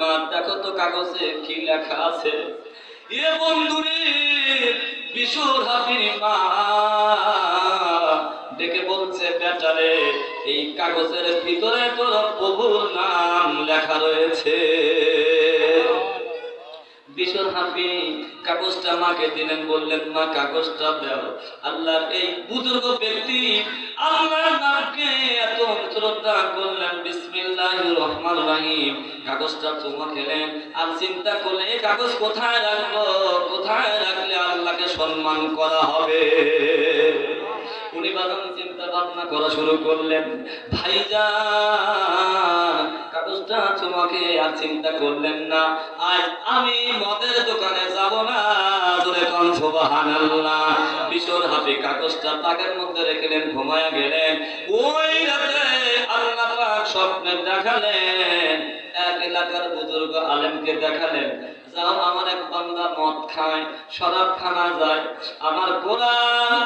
মা দেখো তো কাগজে কি লেখা আছে। এ বন্ধুরে, বিশুর হাফির মা। ডেকে বলছে বেটারে এই কাগজের ভিতরে তোর প্রভুর নাম লেখা রয়েছে। বিশর হাফি কাগজটা মাকে দিলেন, বললেন, মা, কাগজটা দাও। আল্লাহ এই বুজুর্গ ব্যক্তি, আল্লাহর নামকে এত শ্রদ্ধা করলেন। বিসমিল্লাহির রহমান রহিম। কাগজটা চুমা খেলেন। আর চিন্তা করলে এই কাগজ কোথায় রাখব? কোথায় রাখলে আল্লাহকে সম্মান করা হবে? উনি বাদাম চিন্তা ভাবনা করা শুরু করলেন কাগজটা আর চিন্তা করলেন না। আজ আমি মদের দোকানে যাব না। জোরে কন, সুবহানাল্লাহ। বিশর হাতে কাগজটা তাকের মধ্যে রেখেলেন ঘুমায়া গেলেন। ওই দেখালেন, এক এলাকার বুজুর্গ আলেমকে দেখালেন। যাও, আমার এক বান্দা মদ খায়, শরাব খানা যায়। আমার কোরআন,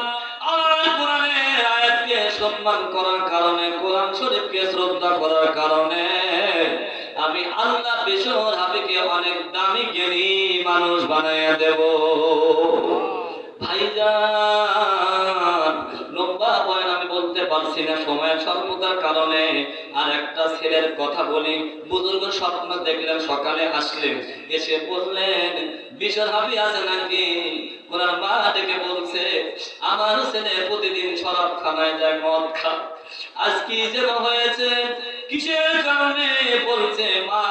আমার কোরআনের আয়াতকে সম্মান করার কারণে, কোরআন শরীফকে শ্রদ্ধা করার কারণে, আমি আল্লাহ বিশ্বর হাবিকে অনেক দামি, জ্ঞানী মানুষ বানাইয়া দেব। ভাইজান পারছি না সময়ের স্বল্পতার কারণে আর একটা ছেলের কথা বলি। বুজুর্গ স্বপ্ন দেখলেন, সকালে আসলেন। এসে বললেন বিশর হাবি আছে নাকি? ওনার মা ডেকে বলছে, আমার ছেলে প্রতিদিন শরাব খানায় যায় মদ খা আজ কি যেন হয়েছে, কিসের কারণে বলছে, মা,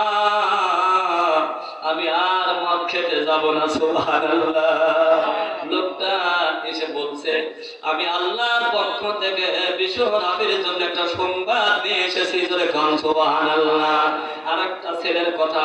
আমি আর মদ খেতে যাব না এসে বলছে আমি আল্লাহর পক্ষ থেকে বিশ্ব জন্য একটা সংবাদ নিয়ে এসেছি। আল্লাহ আর একটা ছেলের কথা